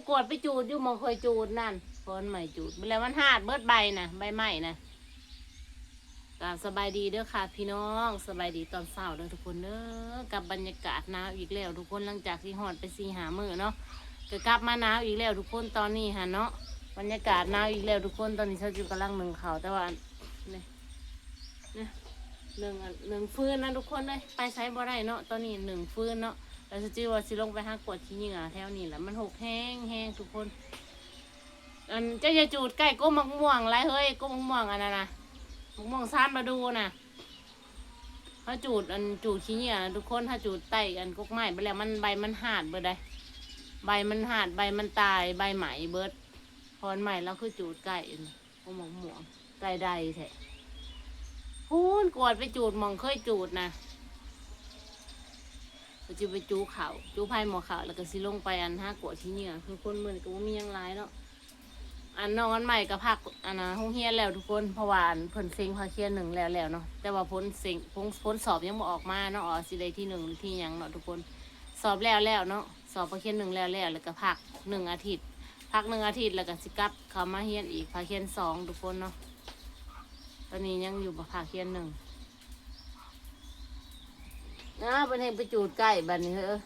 บกวดไปจูดอยู่มองเคยจูดนั่นฝนใหม่จูดเวลามันหาดเบิดใบนะใบใหม่นะกาบสบายดีเด้อค่ะ พี่น้องสบายดีตอนเช้าเด้อทุกคนเด้อกับบรรยากาศหนาวอีกแล้ว ทุกคนหลังจากที่หอดไปซีหามือเนาะก็กลับมาหนาวอีกแล้ว ทุกคนตอนนี้ฮะเนาะบรรยากาศหนาวอีกแล้วทุกคนตอนนี้เขาจิกำลังหนึ่งเขาแต่ว่าเนี่ยเนี่ยหนึ่งหนึ่งฟืนนะทุกคนเลยไปใช้บ่ได้เนาะตอนนี้หนึ่งฟืนเนาะ แล้วสจิว่าสิลงไปหากวดขี้เหงื่อแถวนี้แหละมันหกแห้งแห้งทุกคน อันเจ้าจะจูดใกล้ก้มมักม่วงไรเฮ้ยก้มมักม่วงอันนั้นนะมักม่วงซ้ำมาดูนะถ้าจูดอันจูดขี้เหงื่อทุกคนถ้าจูดไตอันกกไม้ไปแล้วมันใบมันหาดเบิดได้ใบมันหาดใบมันตายใบไหมเบิดพรใหม่แล้วคือจูดใกล้ก้มมักม่วงใกล้ใดแท้พูนกวดไปจูดมองเคยจูดนะ ก็จะไปจูเขาจูไผ่หมอเขาแล้วก็สิลงไปอันห้ากวดที่เหงื่อคือคนมือนก็บ่ามียังไรเนาะอันนอนใหม่ก็พักอันนะห้องเฮียนแล้วทุกคนเพราะว่าอันเพิ่นเซ็งพาเคียนหนึ่งแล้วแล้วเนาะแต่ว่าพ้นเซ็งพ้นพ้นสอบยังบ่ออกมาเนาะอ๋อสิได้ที่หนึ่งหรือที่หยังเนาะทุกคนสอบแล้วแล้วเนาะสอบพาเคียนหนึ่งแล้วแล้วแล้วก็พักหนึ่งอาทิตย์พักหนึ่งอาทิตย์แล้วก็สิกลับเข้ามาเฮียนอีกพาเคียนสองทุกคนเนาะตอนนี้ยังอยู่บ่พาเคียนหนึ่ง นะเป็นเห็นไปจูดใกล้บัดนี้เออ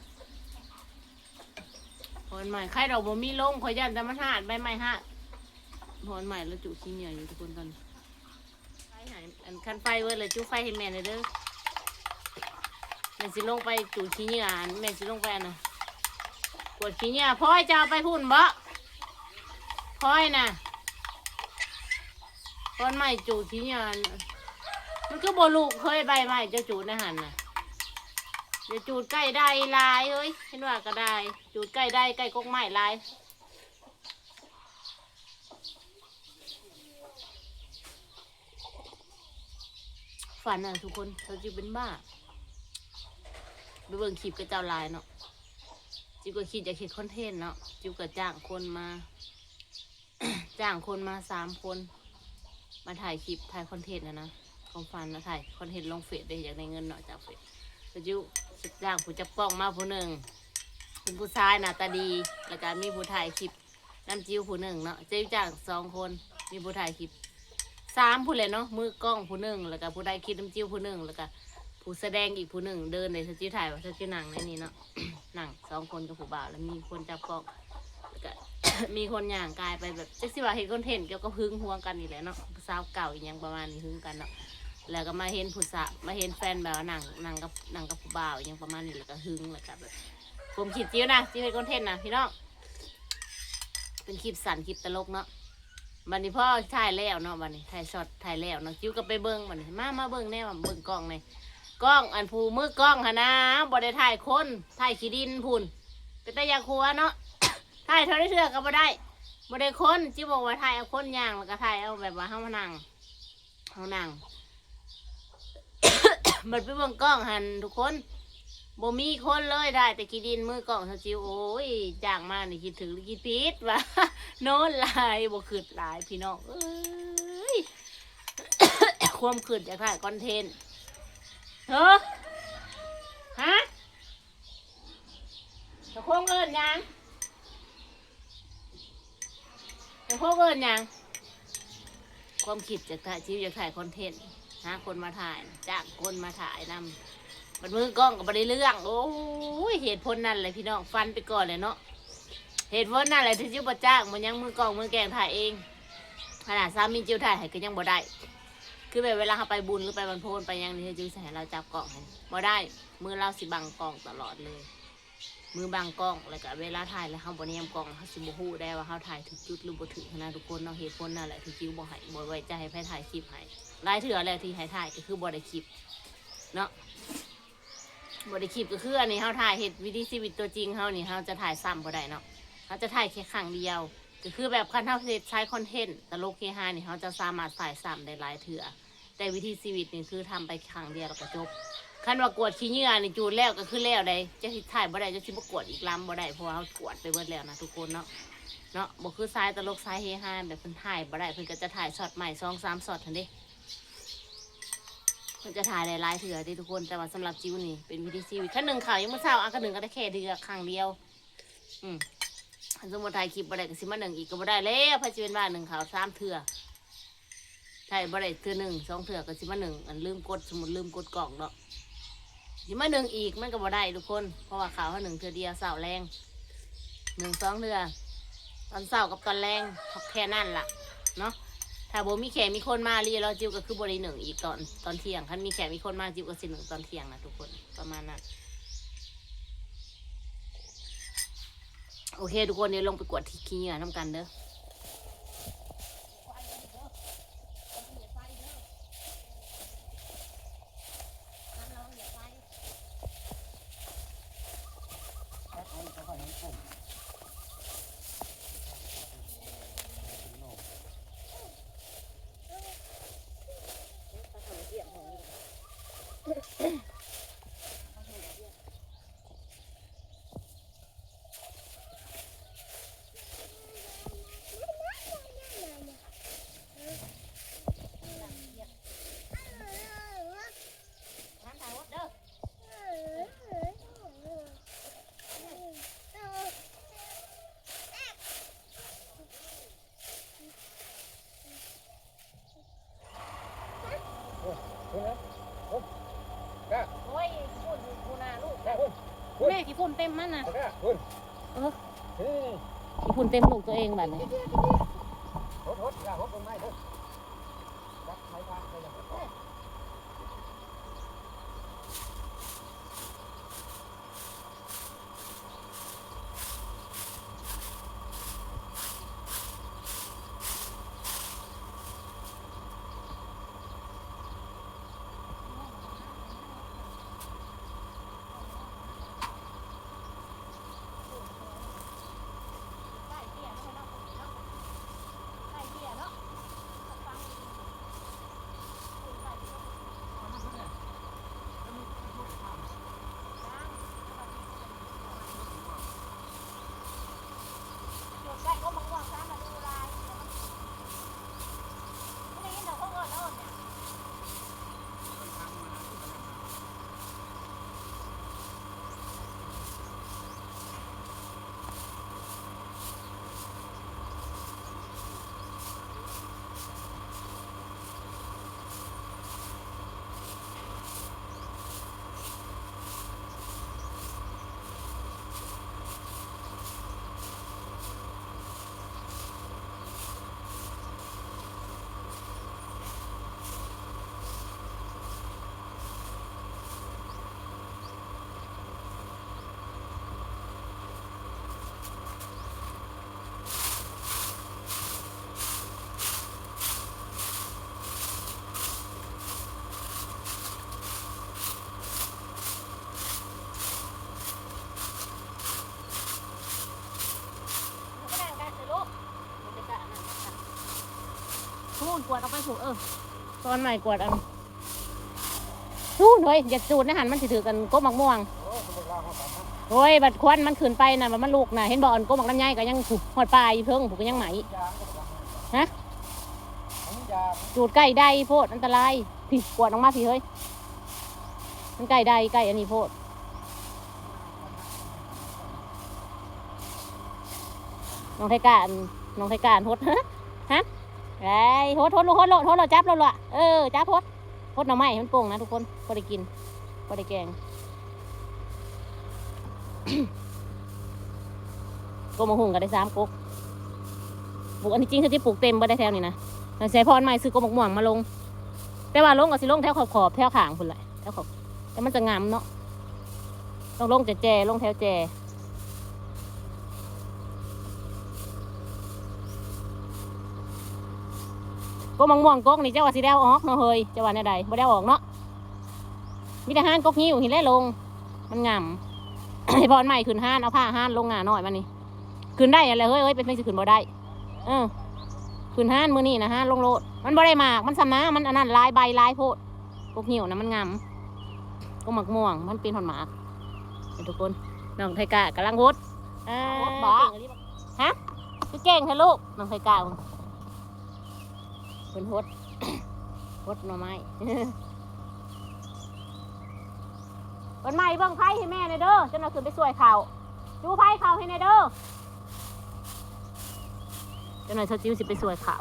พอนใหม่ใครเราบ่มีลงขอยยันแต่มันหาดใบไม้หาดพอนใหม่แล้วจูดขี้เหนียวอยู่ทุกคนตอนนี้ไฟหายอันคันไฟเว้ยเลยจูไฟให้แม่เลยเด้อแม่สิลงไปจูดขี้เหนียวอันแม่สิลงไปนนะกวดขี้เหนียวพ่อยจะเอาไปพุ่นบ่พ่อยน่ะพอนใหม่จูดขี้เหนียวอันมันก็บ่ลูกเคยใบไม้จะจูดในหันน่ะ เดี๋ยวจูดใกล้ได้ลายเฮ้ยเห็นว่าก็ได้ จูดใกล้ได้ใกล้กกไม้ลายฝันอะทุกคนเราจิวเป็นบ้าไปเบิ่งคลิปกับเจ้าลายเนาะจิวก็คิดจะคิดคอนเทนต์เนาะจิวก็จ้างคนมา จ้างคนมาสามคน มาถ่ายคลิปถ่ายคอนเทนต์นะนะของฟันนะถ่ายคอนเทนต์ลงเฟซได้อยากได้เงินเนาะจากเฟซก็อยุสุด จ้างผู้จับกล้องมาผู้หนึ่งเป็นผู้ชายหน้าตาดี แล้วก็มีผู้ถ่ายคลิปน้ำจิ้วผู้หนึ่งเนาะเจ้าจ้างสองคนมีผู้ถ่ายคลิปสามผู้เลยเนาะมือกล้องผู้หนึ่งแล้วก็ผู้ถ่ายคลิปน้ำจิ้วผู้หนึ่งแล้วก็ผู้แสดงอีกผู้หนึ่งเดินในสจิ้วถ่ายว่าสจิ้วหนังในนี้เนาะหนังสองคนกับผู้บ่าวแล้วมีคนจับกล้องแล้วก็มีคนย่างกายไปแบบเจ๊สิว่าเห็นคนเทนเกี่ยวกับหึงหวงกันนี่แหละเนาะสาวเก่าอีกอย่างประมาณนี้หึงกันเนาะ แล้วก็มาเห็นผู้สาวมาเห็นแฟนแบบว่าหนังหนังกับหนังกับผู้บ่าวอหยังประมาณนี้แล้วก็หึงแล้วก็แบบผมคิดจิ้วนะจิ้วเป็นคอนเทนต์นะพี่น้องเป็นคลิปสั้นคลิปตลกเนาะบันนี้พ่อถ่ายแล้วเนาะบันนี้ถ่ายช็อตถ่ายแล้วเนาะจิ้วก็ไปเบิ้งบันนี้มามาเบิ้งแน่ว่าเบิ้งกล้องในกล้องอันผู้มือกล้องหะนะบ่ได้ถ่ายคนถ่ายขี้ดินพุ่นเป็นตายาครัวเนาะถ่ายเท่าได้เถื่อก็บ่ได้บ่ได้คนจิ้วบอกว่าถ่ายเอาคนย่างแล้วก็ถ่ายเอาแบบว่าเฮามานั่งเฮานั่ง มันไปเบิ่งกล้องหันทุกคนบ่มีคนเลยได้ แต่กีดินมือกล้องเขาจิวโอ้ยจ้างมานี่คิดถึงหรือคิดปิดวะโน้นหลายบ่คืดหลายพี่น้องเอ้ยความคืดอยากถ่ายคอนเทนต์เฮ้อฮะจะโค้งเอินยังจะโค้งเอินยังความคิดจากถ่ายชีวิตอยากถ่ายคอนเทนต์ หาคนมาถ่ายจ้างคนมาถ่ายนำมันมือกล้องกับบได้เรื่อง โอ้ยเหตุผลนั่นเลยพี่น้องฟันไปก่อนเลยเนาะเหตุผลนั่นแหละที่จิ้วบ่จ้างมันยังมือกล้องมือแกงถ่ายเองขนาดสามีจิ้วถ่ายให้ก็ยังบ่ได้คือแบบเวลาเขาไปบุญหรือไปบรรพนไปยังนี่จิ้วให้เราจับกล้องให้บ่ได้มือเราสิบังกล้องตลอดเลย มือบังกล้องแล้วก็เวลาถ่ายแล้วเขาบ่เนียมกล้องเขาสิบ่ฮู้ได้ว่าเขาถ่ายถึงจุดหรือบ่ถึงนะทุกคนเนาะเหตุผลนั่นแหละที่จิ้วบ่ให้บ่ไว้ใจให้ไปถ่ายคลิปให้หลายเถื่อแล้วที่ให้ถ่ายก็คือบอได้คลิปเนาะบอได้คลิปก็คืออันนี้เขาถ่ายเหตุวิธีชีวิตตัวจริงเขานี่เขาจะถ่ายซ้ำบ่ได้เนาะเขาจะถ่ายแค่ครั้งเดียวก็คือแบบคันเท่าใช้คอนเทนต์ตลกเฮฮานี่เขาจะสามารถถ่ายซ้ำได้หลายเถื่อแต่วิธีชีวิตนี่คือทำไปครั้งเดียวแล้วก็จบ คันว่ากวดขี้เหงื่อนี่จูดแล้วก็คือแล้วได้จะสิถ่ายบ่ได้จะสิบ่กวดอีกลำบ่ได้เพราะว่าเขากวดไปเบิดแล้วนะทุกคนเนาะเนาะบ่คือสายตลกสายเฮฮาแบบเพิ่นถ่ายบ่ได้เพิ่นก็จะถ่ายช็อตใหม่สองสามช็อตทันเด้มันจะถ่ายหลายๆเถื่อที่ทุกคนแต่ว่าสำหรับจิวนี่เป็นวิธีชีวิตขั้นหนึ่งข่าวยังไม่เศร้าอะขั้นหนึ่งก็ได้แค่เดือครั้งเดียว อืมสมมติถ่ายคลิปบ่ได้ก็สิมาหนึ่งอีกก็บ่ได้แล้วเพราะจะเป็นว่าหนึ่งข่าวสามเถื่อถ่ายบ่ได้เถื่อหนึ่งสองเถื่อก็สิมาหนึ่งอันลืมกดสมมติลืมกดกล่องเนาะ สิมาหนึ่งอีกมันก็บ่ได้ทุกคน เพราะว่าขาวเขาหนึ่งเถื่อเดียวเสาแรงหนึ่งสองเถื่อตอนเสากับตอนแรงแค่นั้นล่ะเนาะถ้าโบมีแขกมีคนมาเรียเราจิวก็คือบ่ได้หนึ่งอีกตอนตอนเที่ยงคันมีแขกมีคนมาจิวก็สิหนึ่งตอนเที่ยงนะทุกคนประมาณนั้นโอเค ทุกคนเดี๋ยวลงไปกวดที่ขี้เหงื่อน้ำกันเด้อ เต็มมันนะขี้ฝุ่นเต็มลูกตัวเองแบบนี้ใกล้ก็มังว่างซ้ำมาดูลายไม่ได้ยินเดี๋ยวเขาเอิญแล้วเนี่ย พูดกวดเอาไปผูกเออตอนใหม่กวดอันทูนเฮ้ยอย่าจูดนะหันมันสิถือกันก้มมักม่วงโอ้ยบัดควันมันขึ้นไปน่ะมันลูกน่ะเห็นบ่อนก้มมักลำไยก็ยังผูกหอดปลายเพิ่งผูกก็ยังไหมฮะจูดใกล้ได้โพดอันตรายพี่กวดออกมาพี่เฮ้ยมันใกล้ได้ใกล้อันนี้โพดน้องไทกาอันน้องไทกาอันโพดฮะฮะ ไอ้โหดโหดลูกโหดโหดโหดเราจับเราละเออจับโหดโหดหน่อไม้ให้มันโป่งนะทุกคนพอได้กินพอได้แกงกมะฮุงก็ได้สามกกปลูกอันนี้จริงคือที่ปลูกเต็มบ่ได้แถวนี้นะเราใช้พรใหม่ซื้อกกมะม่วงมาลง แต่ว่าลงก็สิลงแถวขอบขอบแถวขางพุ่นแหละแถวขอบแต่มันจะงามเนาะต้องลงแจแจลงแถวแจ ก็มังม่วงกกนี่เจ้าว่าสิได้เอาออกเนาะเฮ้ยเจ้าว่าแนวใดบ่ได้เอาออกเนาะมีแต่ห้านกกหิ้วหินแล่ลง มันงามให้พรใหม่ขึ้นห้านเอาผ้าห้านลงงาหน่อยมันนี่ขึ้นได้อะไรเฮ้ยเฮ้ยเป็นไม่สิขึ้นบ่ได้เออขึ้นห้านมือนี่นะห้านลงโลดมันบ่ได้มากมันสำนะมันอันนั้นลายใบลายโพดกกหิ้วนะมันงามก็มักม่วงมันเป็นหอนหมากเห็นทุกคนน้องไทกากำลังโหดอ่าฮะคือเก่งเถอะลูกน้องไทกา เป็นฮดฮดหน่อไม้วันใหม่บิ่งไผ่ให้แม่ในเด้อจะนเอาขึ้นไปสวยเขาดูไผ่เขาให้ในเด้อจะหน่ยเช้าจิ้วสิไปสวยเขา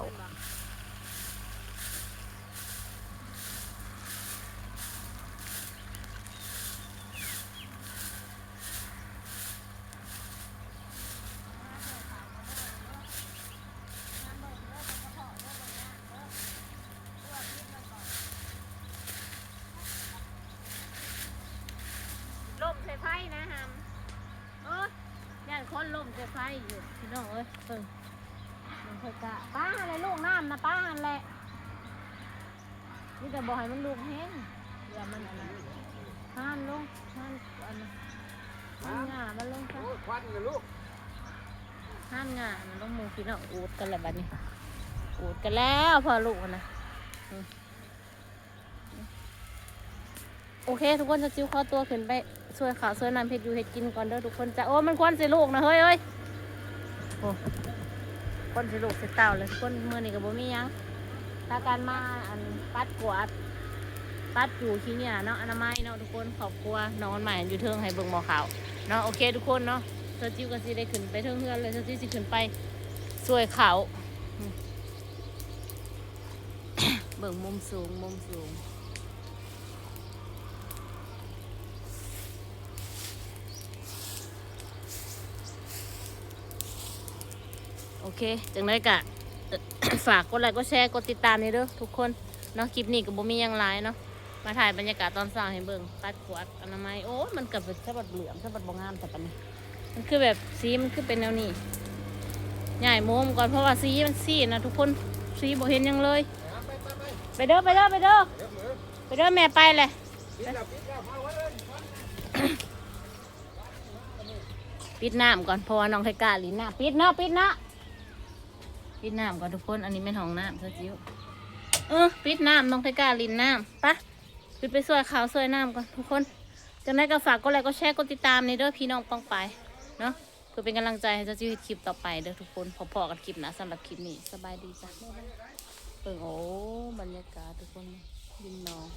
น้องเอ้ยเบิ่งมันเคยกะป้าอะไรลูกน้ำนะป้าอันแหละนี่แต่บอกให้มันลูกแห้งเดี๋ยวมันอันนั้นห้านลงห้านอันนั้นห้านงามันลงซะควันนะลูกห้านงามันลงหมูพี่น้องอูดกันแล้วบัดนี้อูดกันแล้วพอลูกนะอืมโอเค ทุกคนจะจิ้วข้อตัวขึ้นไปช่วยข่าวช่วยนำเพชรอยู่เห็ดกินก่อนเด้อทุกคนจะโอ้มันควันสิลูกนะเฮ้ยเอ้ยโอ้คนสิลูกสิเต่าเลยคนเมื่อนี้กับบ่มียังถ้าการมาอันปัดกวาดปัดอยู่ที่เนี่ยเนาะอนามัยเนาะทุกคนขอบครัวนอนใหม่อยู่เทิงให้เบิ่งหมอขาวเนาะโอเคทุกคนเนาะเธอจิ้วก็สิได้ขึ้นไปเทิงเฮือนเลยเธอจิ้วสิขึ้นไปช่วยเขาเบิ่งมุมสูงมุมสูง เค จังไรกะฝากกดไลค์กดแชร์กดติดตามนี่เด้อทุกคนเนาะคลิปนี้ก็บ่มียังหลายเนาะมาถ่ายบรรยากาศตอนเช้าให้เบิ่งปัดขวดอนามัยโอ้มันเกับเป็นฉบับเหลืองฉบับบ่งามแต่ปันนี้มันคือแบบสีมันคือเป็นแนวนี้ใหญ่โมมก่อนเพราะว่าสีมันสีนะทุกคนสีบ่เห็นยังเลย ไปเด้อไปเด้อไปเด้อไปเด้อแม่ไปเลยปิดน้ำก่อนเพราะว่าน้องไทก้าลินน้ำปิดเนาะปิดเนาะ ปิดน้ำก่อนทุกคน อันนี้เป็นห้องน้ำเธอจิ้วเออปิดน้ำน้องไทก้าลินน้ำปะปิดไปสวยขาวสวยน้ำก่อนทุกคนจากนั้นก็ฝากกดไลค์กดแชร์กดติดตามในเด้อพี่น้องป้องไปเนาะเพื่อเป็นกำลังใจให้เจ้าจิ้วคลิปต่อไปเด้อทุกคนพอๆกันคลิปนะสำหรับคลิปนี้สบายดีจ้ะเออโอ้บรรยากาศทุกคนดินน้อง